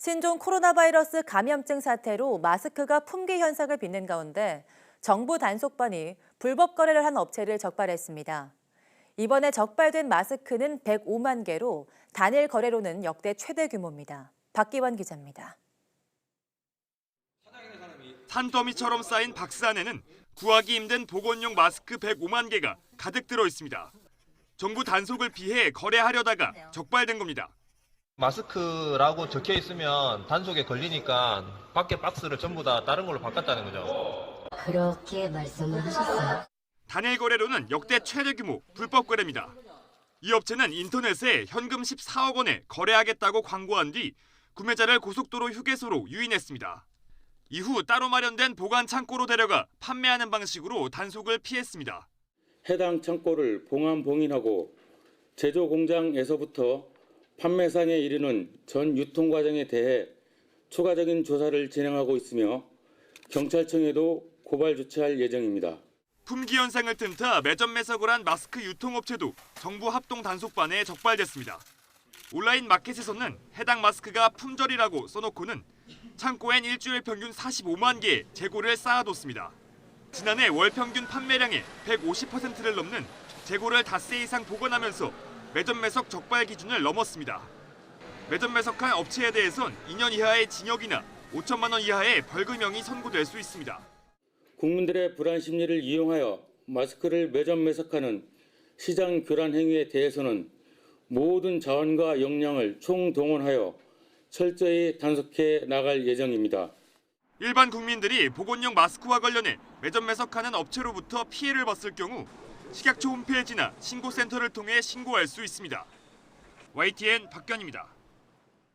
신종 코로나 바이러스 감염증 사태로 마스크가 품귀 현상을 빚는 가운데 정부 단속반이 불법 거래를 한 업체를 적발했습니다. 이번에 적발된 마스크는 105만 개로 단일 거래로는 역대 최대 규모입니다. 박기환 기자입니다. 산더미처럼 쌓인 박스 안에는 구하기 힘든 보건용 마스크 105만 개가 가득 들어 있습니다. 정부 단속을 피해 거래하려다가 적발된 겁니다. 마스크라고 적혀 있으면 단속에 걸리니까 밖에 박스를 전부 다 다른 걸로 바꿨다는 거죠. 그렇게 말씀을 하셨어요. 단일 거래로는 역대 최대 규모 불법 거래입니다. 이 업체는 인터넷에 현금 14억 원에 거래하겠다고 광고한 뒤 구매자를 고속도로 휴게소로 유인했습니다. 이후 따로 마련된 보관 창고로 데려가 판매하는 방식으로 단속을 피했습니다. 해당 창고를 봉함 봉인하고 제조 공장에서부터 판매상에 이르는 전 유통 과정에 대해 추가적인 조사를 진행하고 있으며 경찰청에도 고발 조치할 예정입니다. 품귀 현상을 틈타 매점 매석을 한 마스크 유통업체도 정부 합동 단속반에 적발됐습니다. 온라인 마켓에서는 해당 마스크가 품절이라고 써놓고는 창고엔 일주일 평균 45만 개의 재고를 쌓아뒀습니다. 지난해 월 평균 판매량의 150%를 넘는 재고를 닷새 이상 보관하면서 매점 매석 적발 기준을 넘었습니다. 매점 매석한 업체에 대해선 2년 이하의 징역이나 5천만 원 이하의 벌금형이 선고될 수 있습니다. 국민들의 불안 심리를 이용하여 마스크를 매점 매석하는 시장 교란 행위에 대해서는 모든 자원과 역량을 총동원하여 철저히 단속해 나갈 예정입니다. 일반 국민들이 보건용 마스크와 관련해 매점 매석하는 업체로부터 피해를 봤을 경우 식약처 홈페이지나 신고센터를 통해 신고할 수 있습니다. YTN 박견입니다.